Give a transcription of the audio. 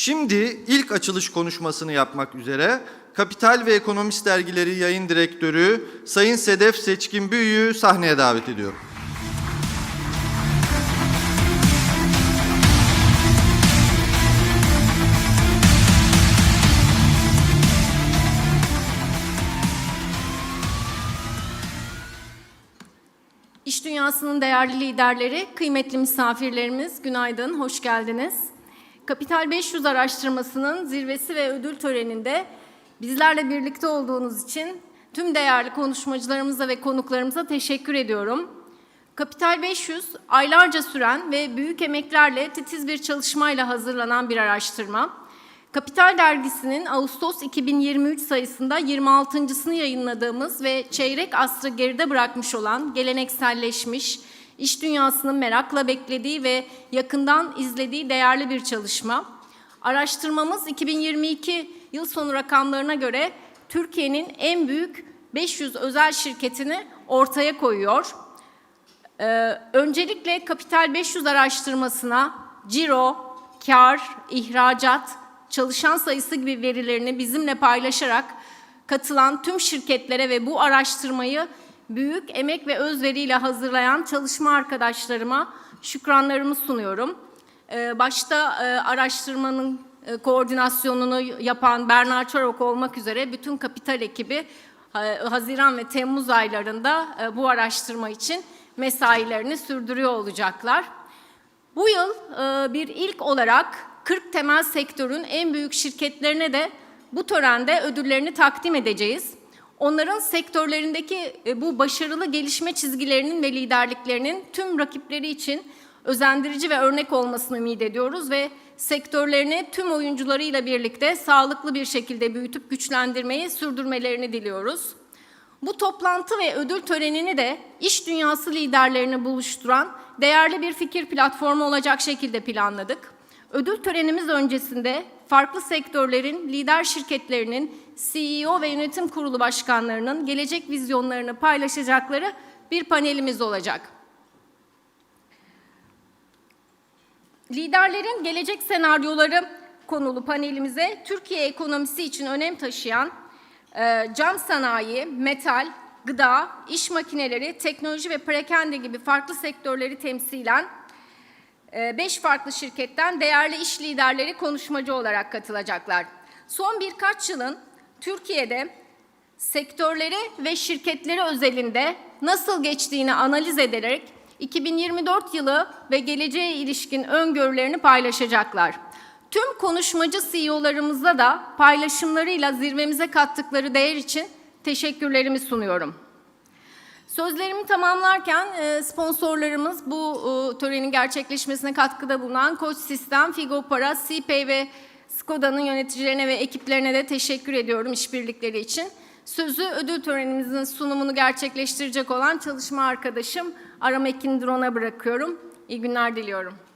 Şimdi ilk açılış konuşmasını yapmak üzere Kapital ve Ekonomist Dergileri Yayın Direktörü Sayın Sedef Seçkin Büyü'yü sahneye davet ediyorum. İş dünyasının değerli liderleri, kıymetli misafirlerimiz, günaydın, hoş geldiniz. Kapital 500 araştırmasının zirvesi ve ödül töreninde bizlerle birlikte olduğunuz için tüm değerli konuşmacılarımıza ve konuklarımıza teşekkür ediyorum. Kapital 500, aylarca süren ve büyük emeklerle titiz bir çalışmayla hazırlanan bir araştırma. Kapital Dergisi'nin Ağustos 2023 sayısında 26.sını yayınladığımız ve çeyrek asrı geride bırakmış olan gelenekselleşmiş, iş dünyasının merakla beklediği ve yakından izlediği değerli bir çalışma. Araştırmamız 2022 yıl sonu rakamlarına göre Türkiye'nin en büyük 500 özel şirketini ortaya koyuyor. Ee, öncelikle Kapital 500 araştırmasına ciro, kar, ihracat, çalışan sayısı gibi verilerini bizimle paylaşarak katılan tüm şirketlere ve bu araştırmayı büyük emek ve özveriyle hazırlayan çalışma arkadaşlarıma şükranlarımı sunuyorum. Ee, başta e, araştırmanın e, koordinasyonunu yapan Bernard Çorok olmak üzere bütün kapital ekibi Haziran ve Temmuz aylarında e, bu araştırma için mesailerini sürdürüyor olacaklar. Bu yıl bir ilk olarak 40 temel sektörün en büyük şirketlerine de bu törende ödüllerini takdim edeceğiz. Onların sektörlerindeki e, bu başarılı gelişme çizgilerinin ve liderliklerinin tüm rakipleri için özendirici ve örnek olmasını ümit ediyoruz ve sektörlerini tüm oyuncularıyla birlikte sağlıklı bir şekilde büyütüp güçlendirmeyi sürdürmelerini diliyoruz. Bu toplantı ve ödül törenini de iş dünyası liderlerini buluşturan değerli bir fikir platformu olacak şekilde planladık. Ödül törenimiz öncesinde farklı sektörlerin lider şirketlerinin CEO ve yönetim kurulu başkanlarının gelecek vizyonlarını paylaşacakları bir panelimiz olacak. Liderlerin gelecek senaryoları konulu panelimize Türkiye ekonomisi için önem taşıyan e, cam sanayi, metal, gıda, iş makineleri, teknoloji ve perakende gibi farklı sektörleri temsilen e, beş farklı şirketten değerli iş liderleri konuşmacı olarak katılacaklar. Son birkaç yılın Türkiye'de sektörleri ve şirketleri özelinde nasıl geçtiğini analiz ederek 2024 yılı ve geleceğe ilişkin öngörülerini paylaşacaklar. Tüm konuşmacı CEO'larımıza da paylaşımlarıyla zirvemize kattıkları değer için teşekkürlerimi sunuyorum. Sözlerimi tamamlarken e, sponsorlarımız bu e, törenin gerçekleşmesine katkıda bulunan Koç Sistem, Figo Para, CPay ve Skoda'nın yöneticilerine ve ekiplerine de teşekkür ediyorum işbirlikleri için. Sözü ödül törenimizin sunumunu gerçekleştirecek olan çalışma arkadaşım Aram Ekin Dron'a bırakıyorum. İyi günler diliyorum.